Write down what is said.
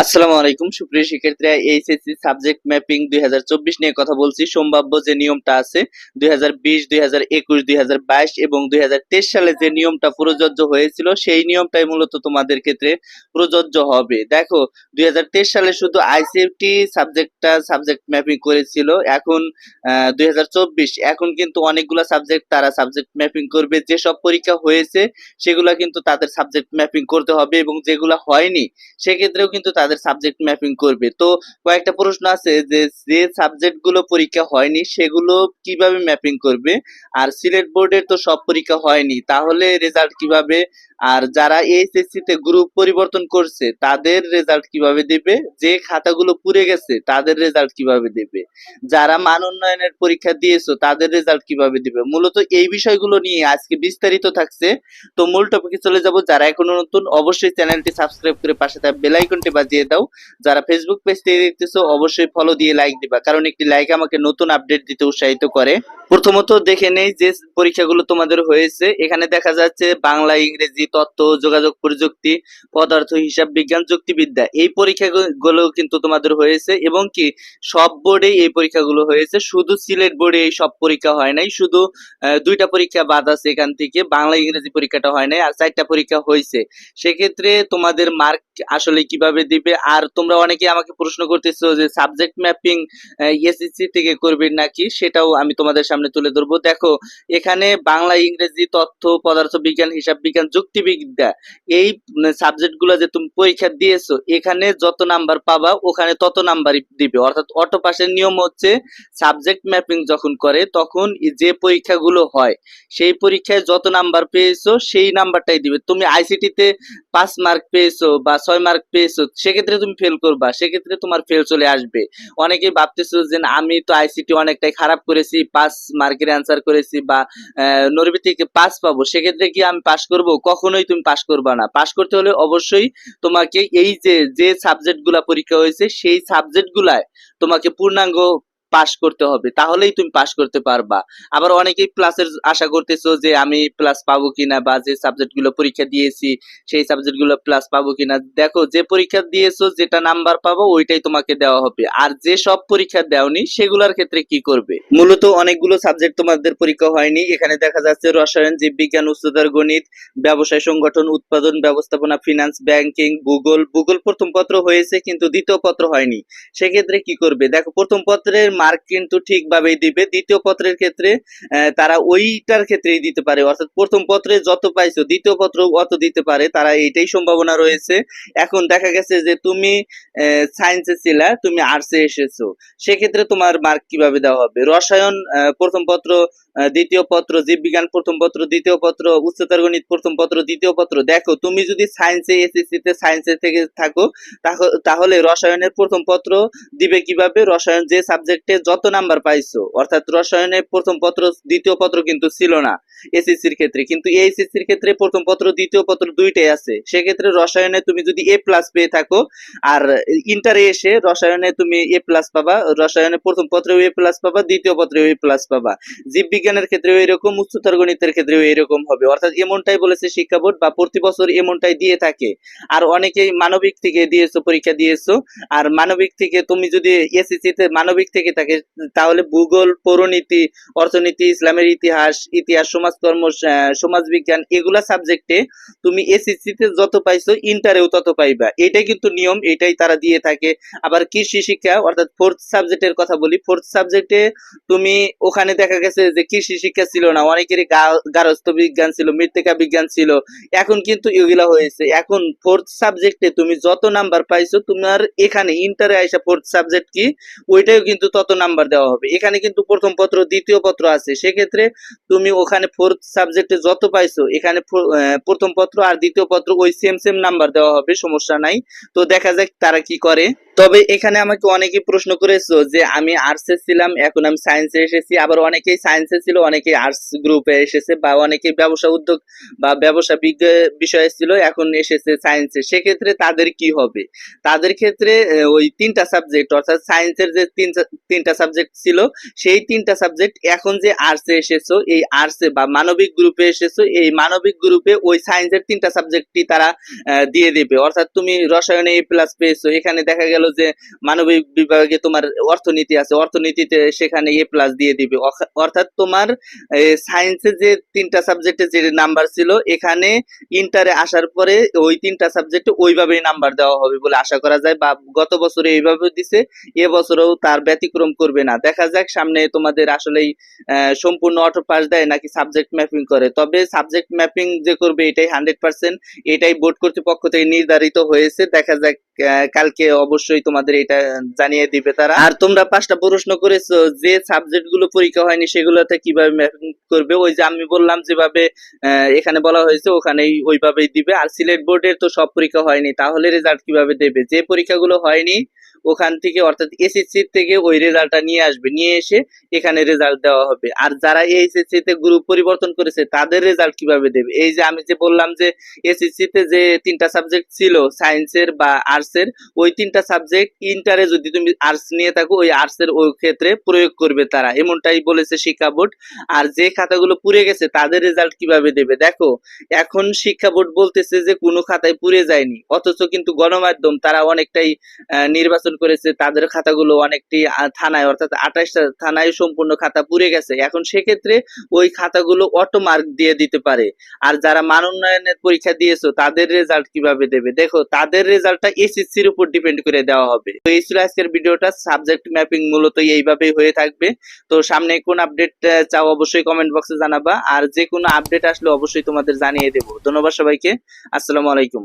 আসসালামু আলাইকুম, সুপ্রিয় শিক্ষার্থীরা, এইচএসসি সাবজেক্ট ম্যাপিং দুই হাজার চব্বিশ নিয়ে কথা বলছি। সম্ভাব্য যে নিয়মটা আছে, দুই হাজার বিশ, দুই হাজার একুশ, দুই হাজার বাইশ এবং দুই হাজার তেইশ সালে যে নিয়মটা প্রযোজ্য হয়েছিল, সেই নিয়মটাই মূলত তোমাদের ক্ষেত্রে প্রযোজ্য হবে। দেখো, দুই হাজার তেইশ সালে শুধু আইসিএফটি সাবজেক্টটা সাবজেক্ট ম্যাপিং করেছিল, এখন দুই হাজার চব্বিশ। এখন কিন্তু অনেকগুলো সাবজেক্ট তারা সাবজেক্ট ম্যাপিং করবে, যেসব পরীক্ষা হয়েছে, সেগুলো কিন্তু তাদের সাবজেক্ট ম্যাপিং করতে হবে এবং যেগুলো হয়নি, সেক্ষেত্রেও কিন্তু তাদের সাবজেক্ট ম্যাপিং করবে। তো কয়েকটা প্রশ্ন আছে যে যে সাবজেক্টগুলো পরীক্ষা হয়নি, সেগুলো কীভাবে ম্যাপিং করবে? আর সিলেট বোর্ডের তো সব পরীক্ষা হয়নি, তাহলে রেজাল্ট কীভাবে? আর যারা এইচএসসি তে গ্রুপ পরিবর্তন করছে, তাদের রেজাল্ট কীভাবে দেবে? যে খাতাগুলো পুড়ে গেছে, তাদের রেজাল্ট কীভাবে দেবে? যারা মান উন্নয়নের পরীক্ষা দিয়েছ, তাদের রেজাল্ট কীভাবে দেবে? মূলত এই বিষয়গুলো নিয়ে আজকে বিস্তারিত থাকছে। তো মূল টপিকে চলে যাব। যারা এখনও নতুন, অবশ্যই চ্যানেলটি সাবস্ক্রাইব করে পাশে থাকা বেল আইকনটি বাজিয়ে দাও। যারা ফেসবুক পেজ দিয়ে দেখতেছো, অবশ্যই ফলো দিয়ে লাইক দিবা। কারণ একটি লাইক আমাকে নতুন আপডেট দিতে উৎসাহিত করে। প্রথমত দেখে নেই যে পরীক্ষাগুলো তোমাদের হয়েছে। এখানে দেখা যাচ্ছে বাংলা, ইংরেজি তথ্য যোগাযোগ প্রযুক্তি, পদার্থ, হিসাব বিজ্ঞান, যুক্তিবিদ্যা। এই পরীক্ষাগুলো কিন্তু তোমাদের হয়েছে এবং কি সব বোর্ডে এই পরীক্ষাগুলো হয়েছে। শুধু সিলেট বোর্ডে এই সব পরীক্ষা হয় নাই। শুধু দুইটা পরীক্ষা বাদ আছে এখান থেকে। বাংলা, ইংরেজি পরীক্ষাটা হয় নাই আর চারটা পরীক্ষা হয়েছে। সেক্ষেত্রে তোমাদের মার্ক আসলে কীভাবে দিবে? আর তোমরা অনেকে আমাকে প্রশ্ন করতেছো যে সাবজেক্ট ম্যাপিং এসএসসি থেকে করবে নাকি? সেটাও আমি তোমাদের সামনে তুলে ধরবো। দেখো, এখানে বাংলা, ইংরেজি, তথ্য, পদার্থ বিজ্ঞান, হিসাব বিজ্ঞান, যুক্তিবিদ্যা, এই সাবজেক্টগুলো যে তুমি পরীক্ষা দিয়েছ, এখানে যত নাম্বার পাবা, ওখানে তত নাম্বারই দিবে। অর্থাৎ অটো পাসের নিয়ম হচ্ছে সাবজেক্ট ম্যাপিং যখন করে, তখন যে পরীক্ষাগুলো হয়, সেই পরীক্ষায় যত নাম্বার পেয়েছ, সেই নাম্বারটাই দিবে। তুমি আইসিটিতে পাঁচ মার্ক পেয়েছ বা ছয় মার্ক পেয়েছ, সেক্ষেত্রে তুমি ফেল করবা, সেক্ষেত্রে তোমার ফেল চলে আসবে। অনেকেই ভাবতেছো যে আমি তো আইসিটি অনেকটাই খারাপ করেছি, পাঁচ মার্কের অ্যান্সার করেছি বা নরবি থেকে পাস পাবো, সেক্ষেত্রে কি আমি পাস করব? কখনোই তুমি পাস করবা না। পাস করতে হলে অবশ্যই তোমাকে এই যে যে সাবজেক্টগুলা পরীক্ষা হয়েছে, সেই সাবজেক্টগুলায় তোমাকে পূর্ণাঙ্গ পাস করতে হবে, তাহলেই তুমি পাস করতে পারবা। আবার অনেকেই প্লাসের আশা করতেছো যে আমি প্লাস পাবো কিনা বা যে সাবজেক্টগুলো পরীক্ষা দিয়েছি, সেই সাবজেক্টগুলো প্লাস পাবো কিনা। দেখো, যে পরীক্ষা দিয়েছ, যেটা নাম্বার পাবো, ওইটাই তোমাকে দেওয়া হবে। আর যে সব পরীক্ষা দেওনি, সেগুলোর ক্ষেত্রে কি করবে? মূলত অনেকগুলো সাবজেক্ট তোমাদের পরীক্ষা হয়নি। এখানে দেখা যাচ্ছে রসায়ন জীববিজ্ঞান উচ্চতর গণিত, ব্যবসায় সংগঠন, উৎপাদন, ব্যবস্থাপনা ফিনান্স ব্যাংকিং ভূগোল। ভূগোল প্রথম পত্র হয়েছে, কিন্তু দ্বিতীয় পত্র হয়নি। সেক্ষেত্রে কি করবে? দেখো, প্রথম পত্রের মার্ক কিন্তু ঠিকভাবেই দিবে। দ্বিতীয় পত্রের ক্ষেত্রে তারা ওইটার ক্ষেত্রেই দিতে পারে। অর্থাৎ প্রথম পত্রে যত পাইছো, দ্বিতীয় পত্র অত দিতে পারে। তারা এইটাই সম্ভাবনা রয়েছে। এখন দেখা গেছে যে তুমি সায়েন্সে ছিলা, তুমি আর্টসে এসেছ। সেক্ষেত্রে তোমার মার্ক কীভাবে দেওয়া হবে? রসায়ন প্রথম পত্র দ্বিতীয় পত্র, জীববিজ্ঞান প্রথম পত্র, দ্বিতীয় পত্র, উচ্চতর গণিত প্রথম পত্র, দ্বিতীয় পত্র। দেখো, তুমি যদি সায়েন্সে এসএসসি তে সায়েন্সে থেকে থাকো, তাহ- তাহলে রসায়নের প্রথম পত্র দিবে কীভাবে? রসায়ন যে সাবজেক্টে যত নাম্বার পাইছো, অর্থাৎ রসায়নের প্রথম পত্র, দ্বিতীয় পত্র কিন্তু ছিল না। এসএসসির ক্ষেত্রে। কিন্তু এইচএসসির ক্ষেত্রে প্রথম পত্র, দ্বিতীয় পত্র দুইটাই আছে। সেক্ষেত্রে রসায়নে তুমি যদি এ প্লাস পেয়ে থাকো, আর ইন্টারে এসে রসায়নে তুমি এ প্লাস পাবা, রসায়নে প্রথম পত্রেও এ প্লাস পাবা, দ্বিতীয় পত্রেও এ প্লাস পাবা। জীববিজ্ঞানের ক্ষেত্রেও এরকম, উচ্চতর গণিতের ক্ষেত্রেও এরকম হবে। অর্থাৎ এমনটাই বলেছে শিক্ষা বোর্ড, বা প্রতি বছর এমনটাই দিয়ে থাকে। আর অনেকেই মানবিক থেকে দিয়েছ, পরীক্ষা দিয়েছ। আর মানবিক থেকে তুমি যদি এসএসসি তে মানবিক থেকে থাকে, তাহলে ভূগোল, পৌরনীতি, অর্থনীতি, ইসলামের ইতিহাস ইতিহাস সমাজকর্ম আহ, সমাজবিজ্ঞান এগুলা সাবজেক্টে তুমি এসএসসি তে যত পাইছো ইন্টারেও তত পাইবা। এটাই কিন্তু নিয়ম এটাই তারা দিয়ে থাকে। আবার কৃষি শিক্ষা অর্থাৎ ফোর্থ সাবজেক্টের কথা বলি ফোর্থ সাবজেক্টে তুমি ওখানে দেখা গেছে যে কৃষি শিক্ষা ছিল না অনেকেরই গা- গার্হস্থ্য বিজ্ঞান ছিল মৃত্তিকা বিজ্ঞান ছিল। এখন কিন্তু এগুলা হয়েছে। এখন ফোর্থ সাবজেক্টে তুমি যত নাম্বার পাইছো তোমার এখানে ইন্টারে আইসা ফোর্থ সাবজেক্ট কি ওইটাও কিন্তু তত নাম্বার দেওয়া হবে। এখানে কিন্তু প্রথম পত্র দ্বিতীয় পত্র আছে। সেক্ষেত্রে তুমি ওখানে ফোর্থ সাবজেক্টে যত পাইছো, এখানে প্রথম পত্র আর দ্বিতীয় পত্র ওই সেম সেম নাম্বার দেওয়া হবে, সমস্যা নাই। তো দেখা যাক তারা কি করে। তবে এখানে আমাকে অনেকে প্রশ্ন করেছ যে আমি আর্টসে ছিলাম, এখন আমি সায়েন্সে এসেছি। আবার অনেকেই সায়েন্সে ছিল, অনেকেই আর্টস গ্রুপে এসেছে বা অনেকেই ব্যবসা উদ্যোগ বা ব্যবসা বিষয়ে ছিল, এখন এসেছে সায়েন্সে সেক্ষেত্রে তাদের কি হবে? তাদের ক্ষেত্রে ওই তিনটা সাবজেক্ট অর্থাৎ সায়েন্সের যে তিন, তিনটা সাবজেক্ট ছিল, সেই তিনটা সাবজেক্ট এখন যে আর্টসে এসেছ, এই আর্টসে বা মানবিক গ্রুপে এসেছ, এই মানবিক গ্রুপে ওই সায়েন্সের তিনটা সাবজেক্টই তারা দিয়ে দেবে। অর্থাৎ তুমি রসায়নে এ প্লাস পেয়েছ, এখানে দেখা গেল যে মানবিক বিভাগে তোমার অর্থনীতি আছে, অর্থনীতিতে সেখানে এ প্লাস দিয়ে দিবে। অর্থাৎ তোমার সায়েন্সে যে তিনটা সাবজেক্টে যে নাম্বার ছিল, এখানে ইন্টারে আসার পরে ওই তিনটা সাবজেক্টে ওইভাবেই নাম্বার দেওয়া হবে বলে আশা করা যায়, বা গত বছরে এইভাবে দিছে এবছরেও তার ব্যতিক্রম করবে না। দেখা যাক সামনে তোমাদের আসলেই সম্পূর্ণ অটো পাস দেয় নাকি সাবজেক্ট ম্যাপিং করে। তবে সাবজেক্ট ম্যাপিং যে করবে এটাই হান্ড্রেড পার্সেন্ট এটাই বোর্ড কর্তৃপক্ষ থেকে নির্ধারিত হয়েছে। দেখা যাক কালকে অবশ্যই তোমাদের এটা জানিয়ে দিবে তারা। আর তোমরা পাঁচটা প্রশ্ন করেছ, যে সাবজেক্টগুলো পরীক্ষা হয়নি সেগুলোতে কীভাবে ম্যাপিং করবে? ওই যে আমি বললাম যেভাবে এখানে বলা হয়েছে ওখানেই ওইভাবেই দিবে। আর সিলেট বোর্ডের তো সব পরীক্ষা হয়নি, তাহলে রেজাল্ট কীভাবে দেবে? যে পরীক্ষাগুলো হয়নি ওখান থেকে অর্থাৎ এসএসসি থেকে ওই রেজাল্টটা নিয়ে আসবে, নিয়ে এসে এখানে রেজাল্ট দেওয়া হবে। আর যারা এইচএসসি তে গ্রুপ পরিবর্তন করেছে, তাদের রেজাল্ট কীভাবে দেবে? এই যে আমি যে বললাম যে এসএসসি তে যে তিনটা সাবজেক্ট ছিল সায়েন্সের বা আর্টসের ওই তিনটা সাবজেক্ট ইন্টারে যদি তুমি আর্টস নিয়ে থাকো, ওই আর্টসের ওই ক্ষেত্রে প্রয়োগ করবে তারা। এমনটাই বলেছে শিক্ষা বোর্ড। আর যে খাতাগুলো পুড়ে গেছে, তাদের রেজাল্ট কীভাবে দেবে? দেখো, এখন শিক্ষা বোর্ড বলতেছে যে কোনো খাতায় পুড়ে যায়নি। অথচ কিন্তু গণমাধ্যম, তারা অনেকটাই নির্বাচন করেছে, তাদের খাতাগুলো অনেকটি থানায়, অর্থাৎ আঠাশটা থানায় সম্পূর্ণ খাতা পুড়ে গেছে। এখন সেক্ষেত্রে ওই খাতাগুলো অটো মার্ক দিয়ে দিতে পারে। আর যারা মান উন্নয়নের পরীক্ষা দিয়েছ, তাদের রেজাল্ট কীভাবে দেবে? দেখো, তাদের রেজাল্টটা এসএসসির উপর ডিপেন্ড করে দেওয়া হবে। তো এই ছিল আজকের ভিডিওটা। সাবজেক্ট ম্যাপিং মূলত এইভাবেই হয়ে থাকবে। তো সামনে কোন আপডেট চাও অবশ্যই কমেন্ট বক্সে জানাবা। আর যে কোনো আপডেট আসলে অবশ্যই তোমাদের জানিয়ে দেবো। ধন্যবাদ সবাইকে। আসসালামু আলাইকুম।